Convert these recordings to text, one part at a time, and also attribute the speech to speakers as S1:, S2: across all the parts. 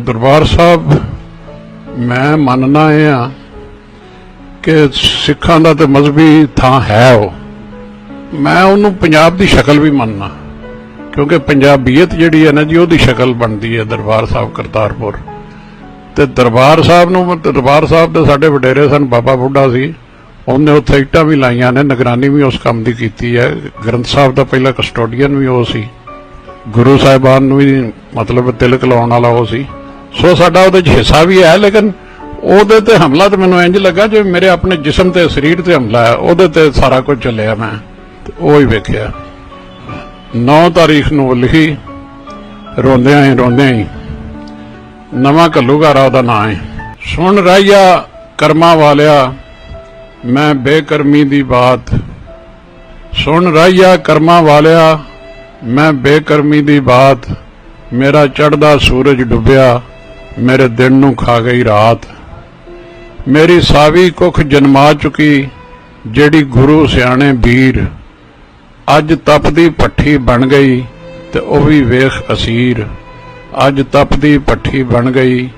S1: ਦਰਬਾਰ ਸਾਹਿਬ, ਮੈਂ ਮੰਨਣਾ ਇਹ ਆ ਕਿ ਸਿੱਖਾਂ ਦਾ ਤੇ ਮਜ਼ਹਬੀ ਥਾਂ ਹੈ ਉਹ। ਮੈਂ ਉਹਨੂੰ ਪੰਜਾਬ ਦੀ ਸ਼ਕਲ ਵੀ ਮੰਨਣਾ ਕਿਉਂਕਿ ਪੰਜਾਬੀਅਤ ਜਿਹੜੀ ਹੈ ਨਾ ਜੀ, ਉਹਦੀ ਸ਼ਕਲ ਬਣਦੀ ਹੈ ਦਰਬਾਰ ਸਾਹਿਬ ਕਰਤਾਰਪੁਰ। ਤੇ ਦਰਬਾਰ ਸਾਹਿਬ ਨੂੰ ਦਰਬਾਰ ਸਾਹਿਬ ਦੇ ਸਾਡੇ ਵਡੇਰੇ ਸਨ, ਬਾਬਾ ਬੁੱਢਾ ਸੀ। ਉਹਨੇ ਉੱਥੇ ਇੱਟਾਂ ਵੀ ਲਾਈਆਂ ਨੇ, ਨਿਗਰਾਨੀ ਵੀ ਉਸ ਕੰਮ ਦੀ ਕੀਤੀ ਹੈ। ਗ੍ਰੰਥ ਸਾਹਿਬ ਦਾ ਪਹਿਲਾ ਕਸਟੋਡੀਅਨ ਵੀ ਉਹ ਸੀ। ਗੁਰੂ ਸਾਹਿਬਾਨ ਨੂੰ ਵੀ ਮਤਲਬ ਤਿਲਕ ਲਾਉਣ ਵਾਲਾ ਉਹ ਸੀ। ਸੋ ਸਾਡਾ ਉਹਦੇ 'ਚ ਹਿੱਸਾ ਵੀ ਹੈ, ਲੇਕਿਨ ਉਹਦੇ ਤੇ ਹਮਲਾ ਤੇ ਮੈਨੂੰ ਇੰਜ ਲੱਗਾ ਜਿਵੇਂ ਮੇਰੇ ਆਪਣੇ ਜਿਸਮ ਤੇ, ਸਰੀਰ ਤੇ ਹਮਲਾ ਹੈ, ਉਹਦੇ ਤੇ ਸਾਰਾ ਕੁਝ ਚੱਲਿਆ ਮੈਂ, ਤੇ ਉਹ ਹੀ ਵੇਖਿਆ। 9 ਤਾਰੀਖ ਨੂੰ ਲਿਖੀ, ਰੋਂਦਿਆਂ ਹੀ ਰੋਂਦਿਆਂ ਹੀ, ਨਵਾਂ ਘੱਲੂਘਾਰਾ ਉਹਦਾ ਨਾਂ ਹੈ। ਸੁਣ ਰਾਈਆ ਕਰਮਾ ਵਾਲਿਆ, ਮੈਂ ਬੇਕਰਮੀ ਦੀ ਬਾਤ। ਸੁਣ ਰਾਈਆ ਕਰਮਾ ਵਾਲਿਆ, ਮੈਂ ਬੇਕਰਮੀ ਦੀ ਬਾਤ। ਮੇਰਾ ਚੜਦਾ ਸੂਰਜ ਡੁੱਬਿਆ। ਮੇਰੇ ਦਿਨ ਨੂੰ ਖਾ ਗਈ ਰਾਤ। ਮੇਰੀ ਸਾਵੀ ਕੁੱਖ ਜਨਮਾ ਚੁਕੀ, ਜਿਹੜੀ ਗੁਰੂ ਸਿਆਣੇ ਵੀਰ। ਅੱਜ ਤਪਦੀ ਪੱਠੀ ਬਣ ਗਈ ਤੇ ਉਹ ਵੀ ਵੇਖ ਅਸੀਰ। ਅੱਜ ਤਪਦੀ ਪੱਠੀ ਬਣ ਗਈ,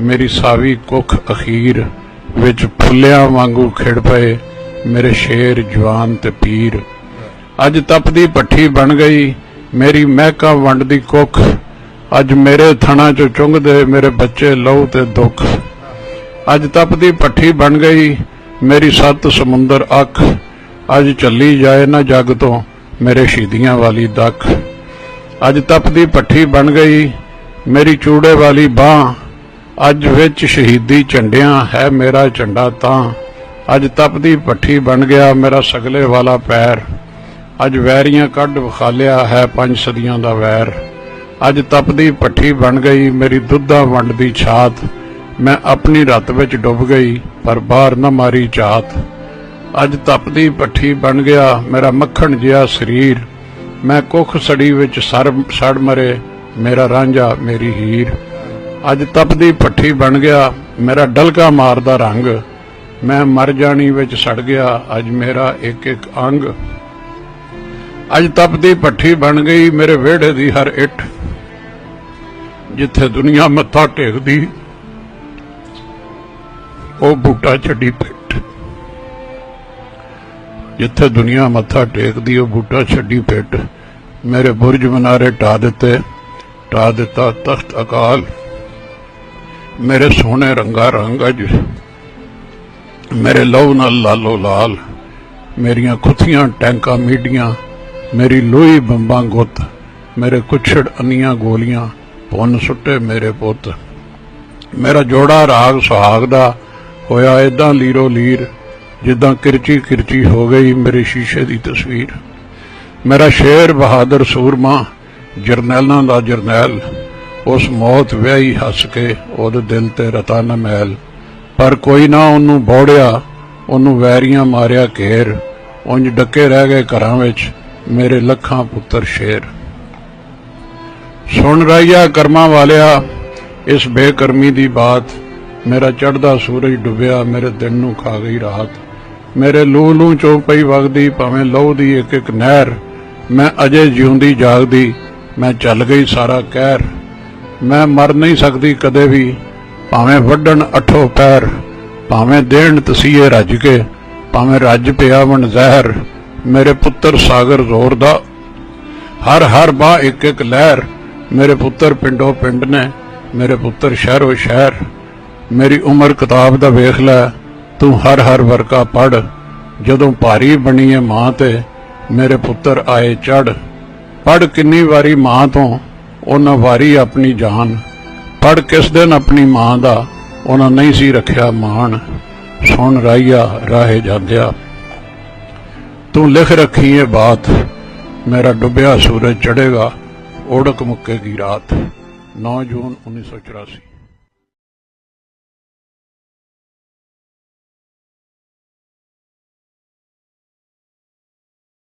S1: ਮੇਰੀ ਸਾਵੀ ਕੁੱਖ ਅਖੀਰ। ਵਿੱਚ ਫੁੱਲਿਆਂ ਵਾਂਗੂ ਖਿੜ ਪਏ, ਮੇਰੇ ਸ਼ੇਰ ਜਵਾਨ ਤੇ ਪੀਰ। ਅੱਜ ਤਪਦੀ ਪੱਠੀ ਬਣ ਗਈ, ਮੇਰੀ ਮਹਿਕਾ ਵੰਡ ਦੀ ਕੁੱਖ ਅੱਜ ਮੇਰੇ ਥਣਾ ਚੋਂ ਚੁੰਗਦੇ ਮੇਰੇ ਬੱਚੇ ਲਹੂ ਤੇ ਦੁੱਖ। ਅੱਜ ਤਪਦੀ ਪੱਠੀ ਬਣ ਗਈ, ਮੇਰੀ ਸੱਤ ਸਮੁੰਦਰ ਅੱਖ। ਅੱਜ ਚੱਲੀ ਜਾਏ ਨਾ ਜੱਗ ਤੋਂ ਮੇਰੇ ਸ਼ਹੀਦੀਆਂ ਵਾਲੀ ਦੱਖ। ਅੱਜ ਤਪਦੀ ਪੱਠੀ ਬਣ ਗਈ, ਮੇਰੀ ਚੂੜੇ ਵਾਲੀ ਬਾਹ। ਅੱਜ ਵਿੱਚ ਸ਼ਹੀਦੀ ਝੰਡਿਆਂ ਹੈ ਮੇਰਾ ਝੰਡਾ ਤਾਂ। ਅੱਜ ਤਪਦੀ ਪੱਠੀ ਬਣ ਗਿਆ ਮੇਰਾ ਸਗਲੇ ਵਾਲਾ ਪੈਰ। ਅੱਜ ਵੈਰੀਆਂ ਕੱਢ ਵਿਖਾਲਿਆ ਹੈ ਪੰਜ ਸਦੀਆਂ ਦਾ ਵੈਰ। ਅੱਜ ਤਪਦੀ ਪੱਠੀ ਬਣ ਗਈ, ਮੇਰੀ ਦੁੱਧਾ ਵੰਡ ਦੀ ਛਾਤ। ਮੈਂ ਆਪਣੀ ਰਤ ਵਿੱਚ ਡੁੱਬ ਗਈ, ਪਰ ਬਾਹਰ ਨਾ ਮਾਰੀ ਝਾਤ ਅੱਜ ਤਪਦੀ ਪੱਠੀ ਬਣ ਗਿਆ, ਮੇਰਾ ਮੱਖਣ ਜਿਹਾ ਸਰੀਰ। ਮੈਂ ਕੁੱਖ ਸੜੀ ਵਿੱਚ ਸਰ, ਸੜ ਮਰੇ, ਮੇਰਾ ਰਾਂਝਾ ਮੇਰੀ ਹੀਰ। ਅੱਜ ਤਪਦੀ ਪੱਠੀ ਬਣ ਗਿਆ, ਮੇਰਾ ਡਲਕਾ ਮਾਰਦਾ ਰੰਗ। ਮੈਂ ਮਰ ਜਾਣੀ ਵਿੱਚ ਸੜ ਗਿਆ, ਅੱਜ ਮੇਰਾ ਇੱਕ ਇੱਕ ਅੰਗ। ਅੱਜ ਤਪਦੀ ਪੱਠੀ ਬਣ ਗਈ, ਮੇਰੇ ਵਿਹੜੇ ਦੀ ਹਰ ਇੱਟ। ਜਿੱਥੇ ਦੁਨੀਆ ਮੱਥਾ ਟੇਕਦੀ, ਉਹ ਬੂਟਾ ਛੱਡੀ ਪਿੱਟ ਜਿੱਥੇ ਦੁਨੀਆ ਮੱਥਾ ਟੇਕਦੀ, ਉਹ ਬੂਟਾ ਛੱਡੀ ਪਿੱਟ ਮੇਰੇ ਬੁਰਜ ਮਨਾਰੇ ਟਾ ਦਿੱਤੇ, ਢਾ ਦਿੱਤਾ ਤਖਤ ਅਕਾਲ। ਮੇਰੇ ਸੋਹਣੇ ਰੰਗਾ ਰੰਗ ਅਜ, ਮੇਰੇ ਲਹੂ ਨਾਲ ਲਾਲੋ ਲਾਲ। ਮੇਰੀਆਂ ਖੁੱਥੀਆਂ ਟੈਂਕਾਂ ਮੀਡੀਆਂ, ਮੇਰੀ ਲੋਹੀ ਬੰਬਾਂ ਗੁੱਤ, ਮੇਰੇ ਕੁਛੜ ਅੰਨੀਆਂ ਗੋਲੀਆਂ। ਪੁੰਨ ਸੁੱਟੇ ਮੇਰੇ ਪੁੱਤ। ਮੇਰਾ ਜੋੜਾ ਰਾਗ ਸੁਹਾਗ ਦਾ ਹੋਇਆ ਏਦਾਂ ਲੀਰੋ ਲੀਰ, ਜਿੱਦਾਂ ਕਿਰਚੀ ਕਿਰਚੀ ਹੋ ਗਈ ਮੇਰੇ ਸ਼ੀਸ਼ੇ ਦੀ ਤਸਵੀਰ। ਮੇਰਾ ਸ਼ੇਰ ਬਹਾਦਰ ਸੂਰਮਾ, ਜਰਨੈਲਾਂ ਦਾ ਜਰਨੈਲ, ਉਸ ਮੌਤ ਵਿਆਹੀ ਹੱਸ ਕੇ ਉਹਦੇ ਦਿਲ ਤੇ ਰਤਾ ਨਾ ਮੈਲ। ਪਰ ਕੋਈ ਨਾ ਉਹਨੂੰ ਬੋੜਿਆ, ਉਹਨੂੰ ਵੈਰੀਆਂ ਮਾਰਿਆ ਘੇਰ, ਉਂਝ ਡੱਕੇ ਰਹਿ ਗਏ ਘਰਾਂ ਵਿੱਚ ਮੇਰੇ ਲੱਖਾਂ ਪੁੱਤਰ ਸ਼ੇਰ। ਸੁਣ ਰਹੀਆ ਕਰਮਾਂ ਵਾਲਿਆ, ਇਸ ਬੇਕਰਮੀ ਦੀ ਬਾਤ। ਮੇਰਾ ਚੜਦਾ ਸੂਰਜ ਡੁੱਬਿਆ, ਮੇਰੇ ਦਿਨ ਨੂੰ ਖਾ ਗਈ ਰਾਤ। ਮੇਰੇ ਲੂ ਲੂ ਚੋਂ ਪਈ ਵਗਦੀ, ਭਾਵੇਂ ਲਹੂ ਦੀ ਇੱਕ ਇੱਕ ਨਹਿਰ। ਮੈਂ ਅਜੇ ਜਿਉਂਦੀ ਜਾਗਦੀ, ਮੈਂ ਚੱਲ ਗਈ ਸਾਰਾ ਕਹਿਰ। ਮੈਂ ਮਰ ਨਹੀਂ ਸਕਦੀ ਕਦੇ ਵੀ, ਭਾਵੇਂ ਵੱਢਣ ਅਠੋ ਪੈਰ। ਭਾਵੇਂ ਦੇਣ ਤਸੀਏ ਰੱਜ ਕੇ, ਭਾਵੇਂ ਰੱਜ ਪਿਆ ਵਣ ਜ਼ਹਿਰ। ਮੇਰੇ ਪੁੱਤਰ ਸਾਗਰ ਜ਼ੋਰ ਦਾ। ਹਰ ਹਰ ਬਾ ਇੱਕ ਇੱਕ ਲਹਿਰ। ਮੇਰੇ ਪੁੱਤਰ ਪਿੰਡੋ ਪਿੰਡ ਨੇ, ਮੇਰੇ ਪੁੱਤਰ ਸ਼ਹਿਰੋ ਸ਼ਹਿਰ, ਮੇਰੀ ਉਮਰ ਕਿਤਾਬ ਦਾ ਵੇਖ ਲੈ, ਤੂੰ ਹਰ ਹਰ ਵਰਕਾ ਪੜ ਜਦੋਂ ਭਾਰੀ ਬਣੀ ਏ ਮਾਂ ਤੇ, ਮੇਰੇ ਪੁੱਤਰ ਆਏ ਚੜ ਪੜ ਕਿੰਨੀ ਵਾਰੀ ਮਾਂ ਤੋਂ, ਉਹਨਾਂ ਵਾਰੀ ਆਪਣੀ ਜਾਨ ਪੜ ਕਿਸ ਦਿਨ ਆਪਣੀ ਮਾਂ ਦਾ, ਉਹਨਾਂ ਨਹੀਂ ਸੀ ਰੱਖਿਆ ਮਾਣ, ਸੁਣ ਰਾਈਆ ਰਾਹੇ ਜਾਂਦਿਆ। ਤੂੰ ਲਿਖ ਰੱਖੀ ਏ ਬਾਤ, ਮੇਰਾ ਡੁੱਬਿਆ ਸੂਰਜ ਚੜੇਗਾ ਓੜਕ ਮੁੱਕੇਗੀ ਰਾਤ। 9 ਜੂਨ 1984